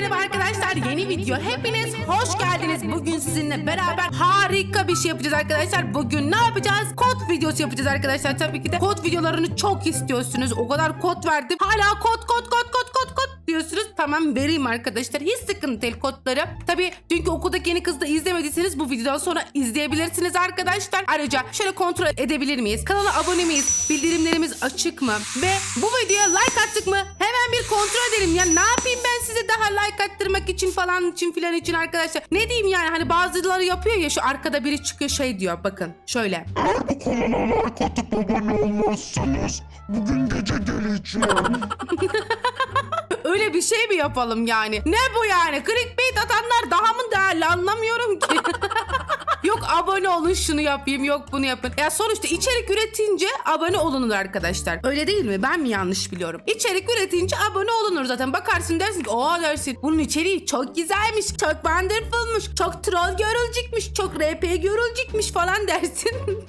merhaba arkadaşlar. Yeni video. Hepiniz hoş geldiniz. Bugün sizinle beraber harika bir şey yapacağız arkadaşlar. Bugün ne yapacağız? Kod videosu yapacağız arkadaşlar. Tabii ki de kod videolarını çok istiyorsunuz. O kadar kod verdim. Hala kod kod kod kod kod kod diyorsunuz. Tamam vereyim arkadaşlar. Hiç sıkıntı değil kodları. Tabii dünkü okuldaki yeni kızı da izlemediyseniz bu videodan sonra izleyebilirsiniz arkadaşlar. Ayrıca şöyle kontrol edebilir miyiz? Kanala abone miyiz? Bildirimlerimiz açık mı? Ve bu videoya like attık mı? Hemen bir kontrol edelim. Ya ne yapayım ben daha like attırmak için falan için filan için arkadaşlar. Ne diyeyim yani hani bazıları yapıyor ya şu arkada biri çıkıyor şey diyor bakın şöyle. Eğer bu kanala like atıp abone olmazsanız bugün gece geleceğim. Öyle bir şey mi yapalım yani? Ne bu yani? Clickbait atanlar daha mı değerli anlamıyorum ki. yok abone olun şunu yapayım yok bunu yapın. Ya sonuçta içerik üretince abone olunur arkadaşlar. Öyle değil mi? Ben mi yanlış biliyorum? İçerik üretince abone olunur zaten. Bakarsın dersin ki o dersin bunun içeriği çok güzelmiş, çok wonderfulmuş, çok troll görülecekmiş, çok RP görülecekmiş falan dersin.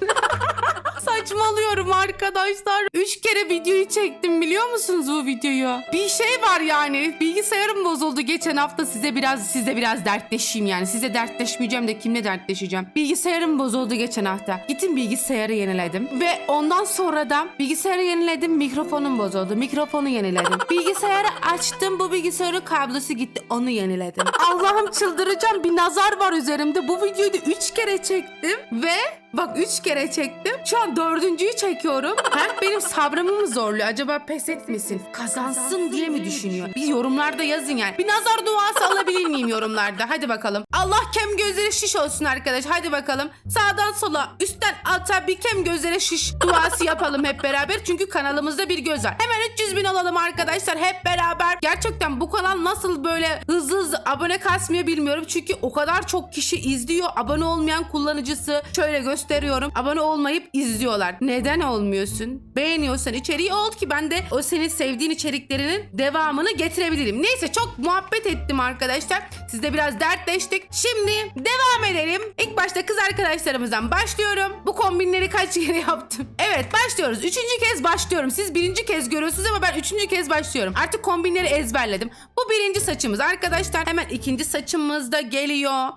Saçmalıyorum arkadaşlar. Üç kere videoyu çektim biliyor musunuz bu videoyu? Bir şey var yani. Bilgisayarım bozuldu geçen hafta size biraz size biraz dertleşeyim yani. Size dertleşmeyeceğim de kimle dertleşeceğim? Bilgisayarım bozuldu geçen hafta. Gittim bilgisayarı yeniledim. Ve ondan sonra da bilgisayarı yeniledim mikrofonum bozuldu. Mikrofonu yeniledim. Bilgisayarı açtım bu bilgisayarın kablosu gitti onu yeniledim. Allah'ım çıldıracağım bir nazar var üzerimde. Bu videoyu da üç kere çektim ve Bak üç kere çektim. Şu an dördüncüyü çekiyorum. Ha? Benim sabrımı mı zorluyor? Acaba pes etmesin? Kazansın diye mi düşünüyor? Bir yorumlarda yazın yani. Bir nazar duası alabilir miyim yorumlarda? Hadi bakalım. Allah kem gözleri şiş olsun arkadaş. Hadi bakalım. Sağdan sola, üstten alta bir kem gözlere şiş duası yapalım hep beraber. Çünkü kanalımızda bir göz var. Hemen 300 bin olalım arkadaşlar hep beraber. Gerçekten bu kanal nasıl böyle hızlı hızlı abone kasmıyor bilmiyorum. Çünkü o kadar çok kişi izliyor. Abone olmayan kullanıcısı şöyle gösteriyorum. Abone olmayıp izliyorlar. Neden olmuyorsun? Beğeniyorsan içeriği ol ki ben de o senin sevdiğin içeriklerinin devamını getirebilirim. Neyse çok muhabbet ettim arkadaşlar. Sizde biraz dertleştik. Şimdi devam edelim. İlk başta kız arkadaşlarımızdan başlıyorum. Bu kombinleri kaç kere yaptım? Evet başlıyoruz. Üçüncü kez başlıyorum. Siz birinci kez görüyorsunuz ama ben üçüncü kez başlıyorum. Artık kombinleri ezberledim. Bu birinci saçımız arkadaşlar. Hemen ikinci saçımız da geliyor.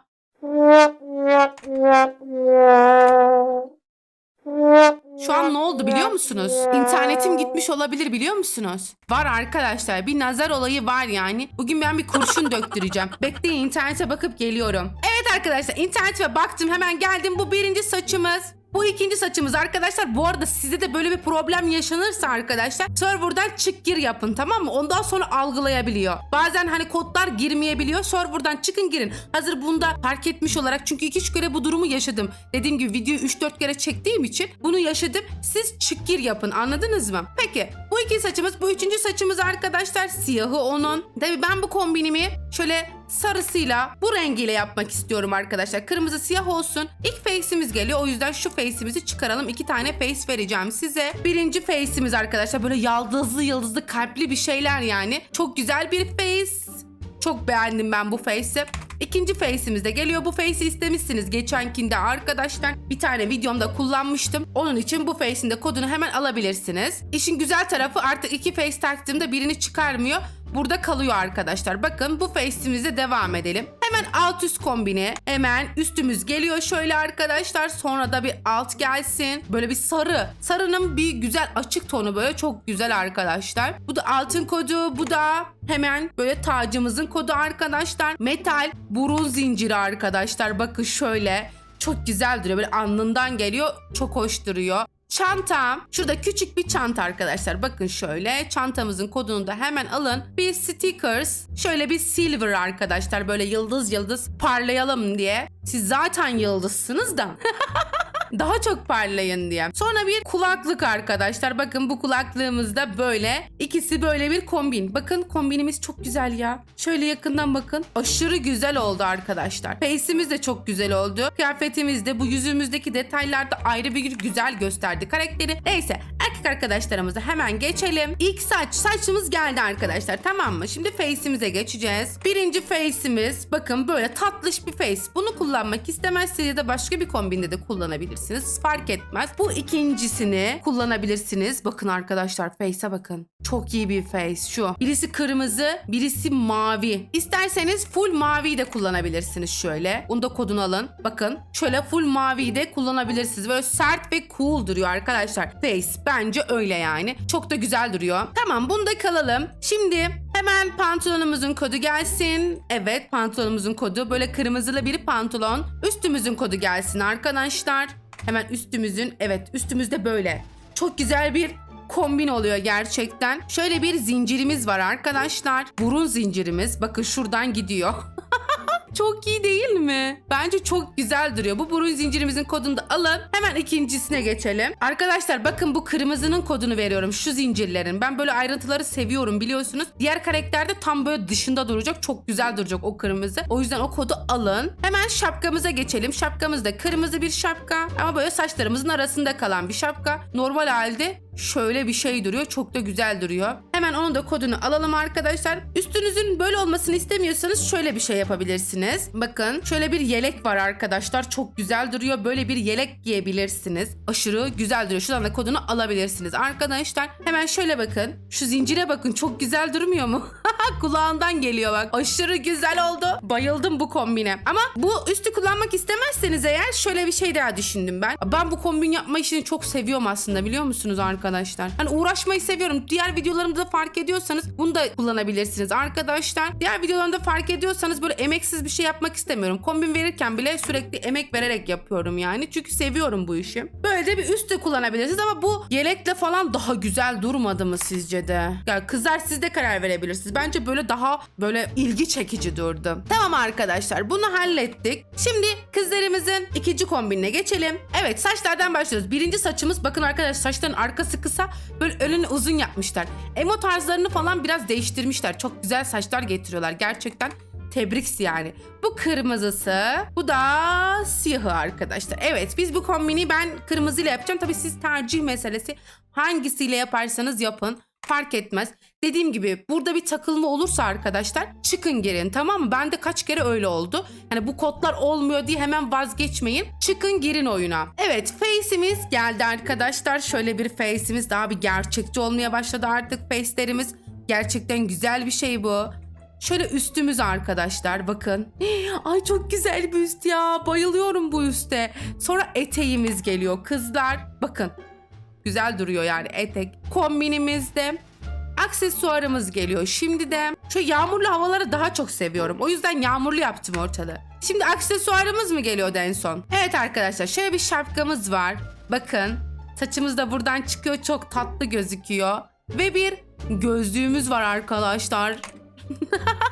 Şu an ne oldu biliyor musunuz? İnternetim gitmiş olabilir biliyor musunuz? Var arkadaşlar bir nazar olayı var yani. Bugün ben bir kurşun döktüreceğim. Bekleyin internete bakıp geliyorum. Evet arkadaşlar internete baktım hemen geldim. Bu birinci saçımız. Bu ikinci saçımız arkadaşlar. Bu arada size de böyle bir problem yaşanırsa arkadaşlar serverdan çık gir yapın tamam mı? Ondan sonra algılayabiliyor. Bazen hani kodlar girmeyebiliyor. Serverdan çıkın girin. Hazır bunda fark etmiş olarak çünkü iki üç kere bu durumu yaşadım. Dediğim gibi videoyu 3-4 kere çektiğim için bunu yaşadım. Siz çık gir yapın anladınız mı? Peki bu iki saçımız bu üçüncü saçımız arkadaşlar siyahı onun. Tabii ben bu kombinimi şöyle sarısıyla bu rengiyle yapmak istiyorum arkadaşlar. Kırmızı siyah olsun. İlk face'imiz geliyor. O yüzden şu face'imizi çıkaralım. İki tane face vereceğim size. Birinci face'imiz arkadaşlar böyle yaldızlı yıldızlı kalpli bir şeyler yani. Çok güzel bir face. Çok beğendim ben bu face'i. İkinci face'imiz de geliyor. Bu face'i istemişsiniz geçenkinde arkadaşlar. Bir tane videomda kullanmıştım. Onun için bu face'in de kodunu hemen alabilirsiniz. İşin güzel tarafı artık iki face taktığımda birini çıkarmıyor. Burada kalıyor arkadaşlar. Bakın bu face'imize devam edelim. Hemen alt üst kombine. Hemen üstümüz geliyor şöyle arkadaşlar. Sonra da bir alt gelsin. Böyle bir sarı. Sarının bir güzel açık tonu böyle çok güzel arkadaşlar. Bu da altın kodu. Bu da hemen böyle tacımızın kodu arkadaşlar. Metal burun zinciri arkadaşlar. Bakın şöyle. Çok güzel duruyor. Böyle alnından geliyor. Çok hoş duruyor. Çantam. Şurada küçük bir çanta arkadaşlar. Bakın şöyle. Çantamızın kodunu da hemen alın. Bir stickers. Şöyle bir silver arkadaşlar. Böyle yıldız yıldız parlayalım diye. Siz zaten yıldızsınız da. Daha çok parlayın diye. Sonra bir kulaklık arkadaşlar. Bakın bu kulaklığımızda böyle. İkisi böyle bir kombin. Bakın kombinimiz çok güzel ya. Şöyle yakından bakın. Aşırı güzel oldu arkadaşlar. Face'imiz de çok güzel oldu. Kıyafetimiz de bu yüzümüzdeki detaylarda ayrı bir güzel gösterdi karakteri. Neyse erkek arkadaşlarımıza hemen geçelim. İlk saç. Saçımız geldi arkadaşlar tamam mı? Şimdi face'imize geçeceğiz. Birinci face'imiz bakın böyle tatlış bir face. Bunu kullanmak istemezseniz da başka bir kombinde de kullanabilirsiniz. Kullanabilirsiniz. Fark etmez. Bu ikincisini kullanabilirsiniz. Bakın arkadaşlar face'e bakın. Çok iyi bir face şu. Birisi kırmızı, birisi mavi. İsterseniz full maviyi de kullanabilirsiniz şöyle. Bunu da kodunu alın. Bakın şöyle full maviyi de kullanabilirsiniz. Böyle sert ve cool duruyor arkadaşlar. Face bence öyle yani. Çok da güzel duruyor. Tamam bunu da kalalım. Şimdi hemen pantolonumuzun kodu gelsin. Evet pantolonumuzun kodu böyle kırmızılı bir pantolon. Üstümüzün kodu gelsin arkadaşlar. Hemen üstümüzün evet üstümüzde böyle. Çok güzel bir kombin oluyor gerçekten. Şöyle bir zincirimiz var arkadaşlar. Burun zincirimiz. Bakın şuradan gidiyor. Çok iyi değil mi? Bence çok güzel duruyor. Bu burun zincirimizin kodunu da alın. Hemen ikincisine geçelim. Arkadaşlar bakın bu kırmızının kodunu veriyorum. Şu zincirlerin. Ben böyle ayrıntıları seviyorum biliyorsunuz. Diğer karakterde tam böyle dışında duracak. Çok güzel duracak o kırmızı. O yüzden o kodu alın. Hemen şapkamıza geçelim. Şapkamız da kırmızı bir şapka. Ama böyle saçlarımızın arasında kalan bir şapka. Normal halde şöyle bir şey duruyor. Çok da güzel duruyor. Hemen onun da kodunu alalım arkadaşlar. Üstünüzün böyle olmasını istemiyorsanız şöyle bir şey yapabilirsiniz. Bakın şöyle bir yelek var arkadaşlar. Çok güzel duruyor. Böyle bir yelek giyebilirsiniz. Aşırı güzel duruyor. Şuradan da kodunu alabilirsiniz. Arkadaşlar hemen şöyle bakın. Şu zincire bakın. Çok güzel durmuyor mu? Kulağından geliyor bak. Aşırı güzel oldu. Bayıldım bu kombine. Ama bu üstü kullanmak istemezseniz eğer şöyle bir şey daha düşündüm ben. Ben bu kombin yapma işini çok seviyorum aslında biliyor musunuz arkadaşlar? Hani uğraşmayı seviyorum. Diğer videolarımda fark ediyorsanız bunu da kullanabilirsiniz arkadaşlar. Diğer videolarımda fark ediyorsanız böyle emeksiz bir şey yapmak istemiyorum. Kombin verirken bile sürekli emek vererek yapıyorum yani. Çünkü seviyorum bu işi. Böyle de bir üst de kullanabilirsiniz ama bu yelekle falan daha güzel durmadı mı sizce de? Ya kızlar siz de karar verebilirsiniz. Bence böyle daha böyle ilgi çekici durdu. Tamam arkadaşlar bunu hallettik. Şimdi kızlarımızın ikinci kombinine geçelim. Evet saçlardan başlıyoruz. Birinci saçımız bakın arkadaşlar saçların arkası kısa böyle önünü uzun yapmışlar. Emo tarzlarını falan biraz değiştirmişler. Çok güzel saçlar getiriyorlar gerçekten. Tebriks yani. Bu kırmızısı. Bu da siyahı arkadaşlar. Evet biz bu kombini ben kırmızıyla yapacağım. Tabii siz tercih meselesi. Hangisiyle yaparsanız yapın. Fark etmez. Dediğim gibi burada bir takılma olursa arkadaşlar çıkın girin tamam mı? Bende kaç kere öyle oldu. Hani bu kodlar olmuyor diye hemen vazgeçmeyin. Çıkın girin oyuna. Evet face'imiz geldi arkadaşlar. Şöyle bir face'imiz daha bir gerçekçi olmaya başladı artık face'lerimiz. Gerçekten güzel bir şey bu. Şöyle üstümüz arkadaşlar bakın. Ay çok güzel bir üst ya. Bayılıyorum bu üste. Sonra eteğimiz geliyor kızlar. Bakın. Güzel duruyor yani etek. Kombinimizde aksesuarımız geliyor. Şimdi de şu yağmurlu havaları daha çok seviyorum. O yüzden yağmurlu yaptım ortalığı. Şimdi aksesuarımız mı geliyordu en son? Evet arkadaşlar şöyle bir şapkamız var. Bakın saçımız da buradan çıkıyor. Çok tatlı gözüküyor. Ve bir gözlüğümüz var arkadaşlar.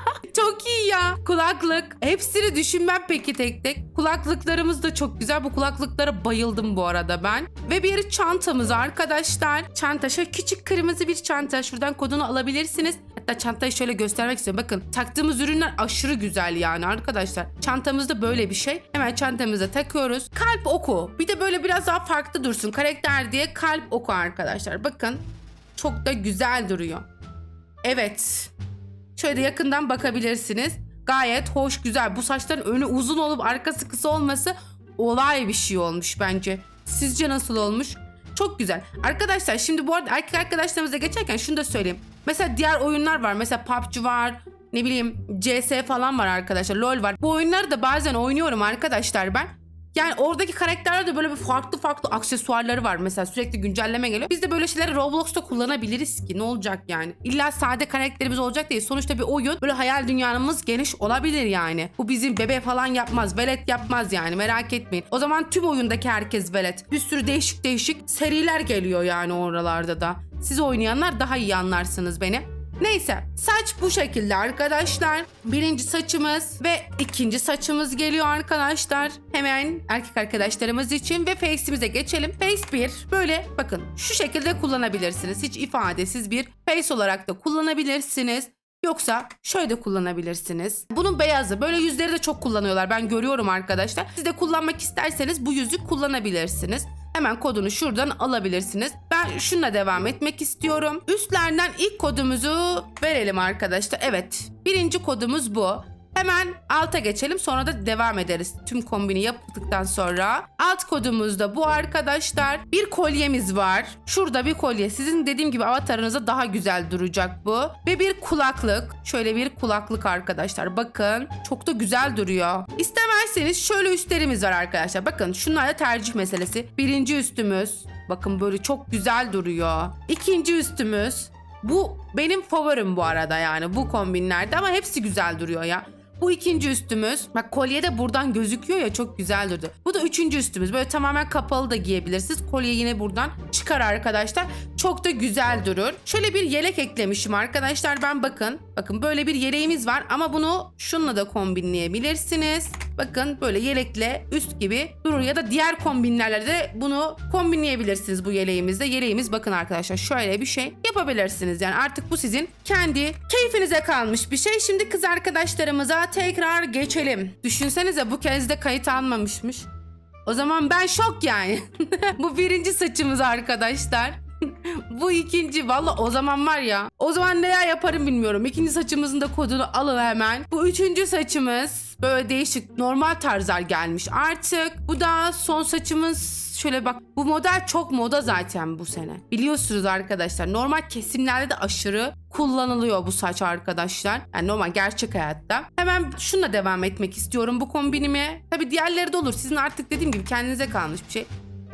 Çok iyi ya. Kulaklık. Hepsini düşünmem peki tek tek. Kulaklıklarımız da çok güzel. Bu kulaklıklara bayıldım bu arada ben. Ve bir çantamız arkadaşlar. Çanta şöyle küçük kırmızı bir çanta. Şuradan kodunu alabilirsiniz. Hatta çantayı şöyle göstermek istiyorum. Bakın taktığımız ürünler aşırı güzel yani arkadaşlar. Çantamızda böyle bir şey. Hemen çantamıza takıyoruz. Kalp oku. Bir de böyle biraz daha farklı dursun. Karakter diye kalp oku arkadaşlar. Bakın çok da güzel duruyor. Evet. Şöyle yakından bakabilirsiniz. Gayet hoş güzel. Bu saçların önü uzun olup arkası kısa olması olay bir şey olmuş bence. Sizce nasıl olmuş? Çok güzel. Arkadaşlar şimdi bu arada erkek arkadaşlarımıza geçerken şunu da söyleyeyim. Mesela diğer oyunlar var. Mesela PUBG var. Ne bileyim CS falan var arkadaşlar. LoL var. Bu oyunları da bazen oynuyorum arkadaşlar ben. Yani oradaki karakterlerde böyle bir farklı farklı aksesuarları var. Mesela sürekli güncelleme geliyor. Biz de böyle şeyleri Roblox'ta kullanabiliriz ki ne olacak yani. İlla sade karakterimiz olacak değil. Sonuçta bir oyun böyle hayal dünyamız geniş olabilir yani. Bu bizim bebe falan yapmaz. Velet yapmaz yani merak etmeyin. O zaman tüm oyundaki herkes velet. Bir sürü değişik değişik seriler geliyor yani oralarda da. Siz oynayanlar daha iyi anlarsınız beni. Neyse saç bu şekilde arkadaşlar. Birinci saçımız ve ikinci saçımız geliyor arkadaşlar. Hemen erkek arkadaşlarımız için ve face'imize geçelim. Face 1 böyle bakın şu şekilde kullanabilirsiniz. Hiç ifadesiz bir face olarak da kullanabilirsiniz. Yoksa şöyle de kullanabilirsiniz. Bunun beyazı böyle yüzleri de çok kullanıyorlar. Ben görüyorum arkadaşlar. Siz de kullanmak isterseniz bu yüzü kullanabilirsiniz. Hemen kodunu şuradan alabilirsiniz. Ben şununla devam etmek istiyorum. Üstlerden ilk kodumuzu verelim arkadaşlar. Evet birinci kodumuz bu. Hemen alta geçelim sonra da devam ederiz. Tüm kombini yaptıktan sonra. Alt kodumuzda bu arkadaşlar. Bir kolyemiz var. Şurada bir kolye. Sizin dediğim gibi avatarınıza daha güzel duracak bu. Ve bir kulaklık. Şöyle bir kulaklık arkadaşlar. Bakın çok da güzel duruyor. İstemezseniz şöyle üstlerimiz var arkadaşlar. Bakın şunlar da tercih meselesi. Birinci üstümüz. Bakın böyle çok güzel duruyor. İkinci üstümüz. Bu benim favorim bu arada yani bu kombinlerde ama hepsi güzel duruyor ya. Bu ikinci üstümüz. Bak kolye de buradan gözüküyor ya çok güzel durdu. Bu da üçüncü üstümüz. Böyle tamamen kapalı da giyebilirsiniz. Kolye yine buradan çıkar arkadaşlar. Çok da güzel durur. Şöyle bir yelek eklemişim arkadaşlar. Ben bakın. Bakın böyle bir yeleğimiz var ama bunu şununla da kombinleyebilirsiniz. Bakın böyle yelekle üst gibi durur ya da diğer kombinlerle de bunu kombinleyebilirsiniz bu yeleğimizde. Yeleğimiz bakın arkadaşlar şöyle bir şey yapabilirsiniz. Yani artık bu sizin kendi keyfinize kalmış bir şey. Şimdi kız arkadaşlarımıza tekrar geçelim. Düşünsenize bu kez de kayıt almamışmış. O zaman ben şok yani. bu birinci saçımız arkadaşlar. Bu ikinci valla o zaman var ya o zaman neler yaparım bilmiyorum. İkinci saçımızın da kodunu alın hemen. Bu üçüncü saçımız böyle değişik normal tarzlar gelmiş artık. Bu da son saçımız şöyle bak bu model çok moda zaten bu sene. Biliyorsunuz arkadaşlar normal kesimlerde de aşırı kullanılıyor bu saç arkadaşlar. Yani normal gerçek hayatta. Hemen şununla devam etmek istiyorum bu kombinimi. Tabi diğerleri de olur. Sizin artık dediğim gibi kendinize kalmış bir şey.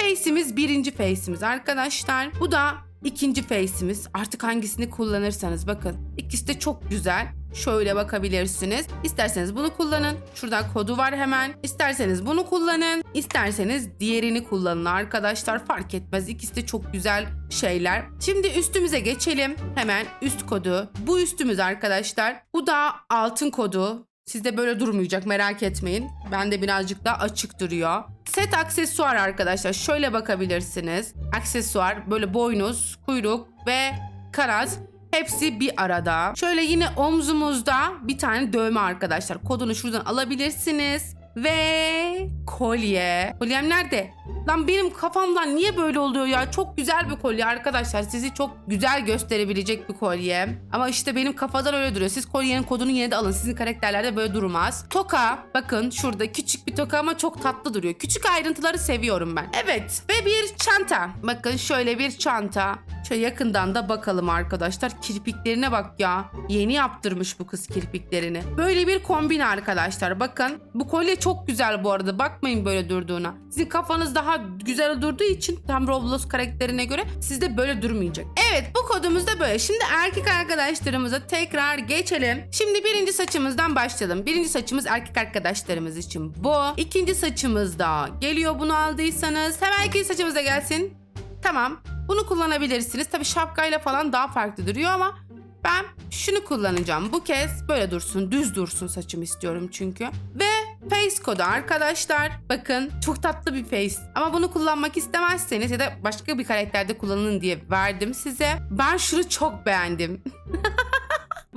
Face'imiz birinci face'imiz arkadaşlar. Bu da ikinci face'imiz. Artık hangisini kullanırsanız bakın. İkisi de çok güzel. Şöyle bakabilirsiniz. İsterseniz bunu kullanın. Şuradan kodu var hemen. İsterseniz bunu kullanın. İsterseniz diğerini kullanın arkadaşlar. Fark etmez. İkisi de çok güzel şeyler. Şimdi üstümüze geçelim. Hemen üst kodu. Bu üstümüz arkadaşlar. Bu da altın kodu. Sizde böyle durmayacak merak etmeyin. Bende birazcık daha açık duruyor. Set aksesuar arkadaşlar. Şöyle bakabilirsiniz. Aksesuar böyle boynuz, kuyruk ve kanat. Hepsi bir arada. Şöyle yine omzumuzda bir tane dövme arkadaşlar. Kodunu şuradan alabilirsiniz. Ve kolye. Kolyem nerede? Lan benim kafamdan niye böyle oluyor ya? Çok güzel bir kolye arkadaşlar. Sizi çok güzel gösterebilecek bir kolye. Ama işte benim kafadan öyle duruyor. Siz kolyenin kodunu yine de alın. Sizin karakterlerde böyle durmaz. Toka. Bakın şurada küçük bir toka ama çok tatlı duruyor. Küçük ayrıntıları seviyorum ben. Evet. Ve bir çanta. Bakın şöyle bir çanta. Şöyle yakından da bakalım arkadaşlar. Kirpiklerine bak ya. Yeni yaptırmış bu kız kirpiklerini. Böyle bir kombin arkadaşlar. Bakın bu kolye çok güzel bu arada. Bakmayın böyle durduğuna. Sizin kafanız daha güzel durduğu için tam Roblox karakterine göre sizde böyle durmayacak. Evet bu kodumuz da böyle. Şimdi erkek arkadaşlarımıza tekrar geçelim. Şimdi birinci saçımızdan başlayalım. Birinci saçımız erkek arkadaşlarımız için bu. İkinci saçımız da geliyor bunu aldıysanız. Hemen ikinci saçımız da gelsin. Tamam. Bunu kullanabilirsiniz. Tabii şapkayla falan daha farklı duruyor ama ben şunu kullanacağım. Bu kez böyle dursun, düz dursun saçım istiyorum çünkü. Ve face kodu arkadaşlar. Bakın çok tatlı bir face. Ama bunu kullanmak istemezseniz ya da başka bir karakterde kullanın diye verdim size. Ben şunu çok beğendim.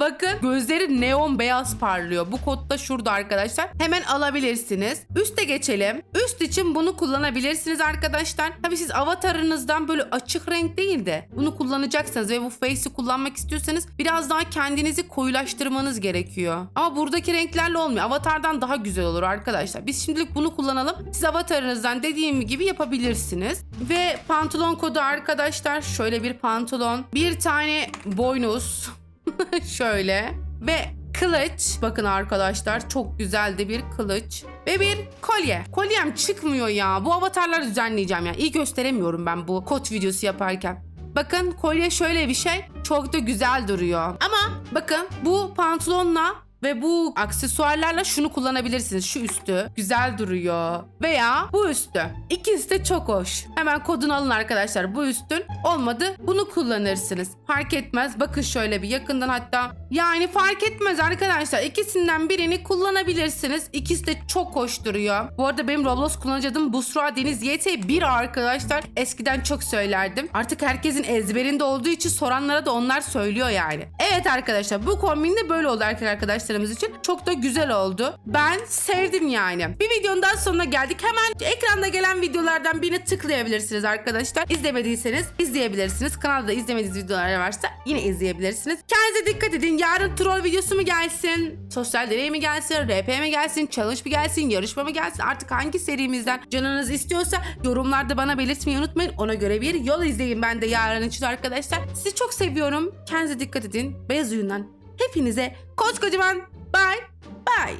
Bakın gözleri neon beyaz parlıyor. Bu kod da şurada arkadaşlar. Hemen alabilirsiniz. Üste geçelim. Üst için bunu kullanabilirsiniz arkadaşlar. Tabii siz avatarınızdan böyle açık renk değil de bunu kullanacaksanız ve bu face'i kullanmak istiyorsanız biraz daha kendinizi koyulaştırmanız gerekiyor. Ama buradaki renklerle olmuyor. Avatardan daha güzel olur arkadaşlar. Biz şimdilik bunu kullanalım. Siz avatarınızdan dediğim gibi yapabilirsiniz. Ve pantolon kodu arkadaşlar. Şöyle bir pantolon. Bir tane boynuz. Şöyle ve kılıç. Bakın arkadaşlar çok güzel de bir kılıç. Ve bir kolye. Kolyem çıkmıyor ya. Bu avatarları düzenleyeceğim ya. İyi gösteremiyorum ben bu kod videosu yaparken. Bakın kolye şöyle bir şey. Çok da güzel duruyor. Ama bakın bu pantolonla ve bu aksesuarlarla şunu kullanabilirsiniz. Şu üstü güzel duruyor. Veya bu üstü. İkisi de çok hoş. Hemen kodunu alın arkadaşlar. Bu üstün olmadı. Bunu kullanırsınız. Fark etmez. Bakın şöyle bir yakından hatta. Yani fark etmez arkadaşlar. İkisinden birini kullanabilirsiniz. İkisi de çok hoş duruyor. Bu arada benim Roblox kullanıcı adım Busra Deniz YT1 arkadaşlar. Eskiden çok söylerdim. Artık herkesin ezberinde olduğu için soranlara da onlar söylüyor yani. Evet arkadaşlar bu kombin de böyle oldu arkadaşlar arkadaşlarımız için. Çok da güzel oldu. Ben sevdim yani. Bir videonun daha sonuna geldik. Hemen ekranda gelen videolardan birini tıklayabilirsiniz arkadaşlar. İzlemediyseniz izleyebilirsiniz. Kanalda izlemediğiniz videolar varsa yine izleyebilirsiniz. Kendinize dikkat edin. Yarın troll videosu mu gelsin? Sosyal deney mi gelsin? RP mi gelsin? Challenge mi gelsin? Yarışma mı gelsin? Artık hangi serimizden canınız istiyorsa yorumlarda bana belirtmeyi unutmayın. Ona göre bir yol izleyin ben de yarın için arkadaşlar. Sizi çok seviyorum. Kendinize dikkat edin. Beyaz uyundan Hepinize koskocaman bay bay.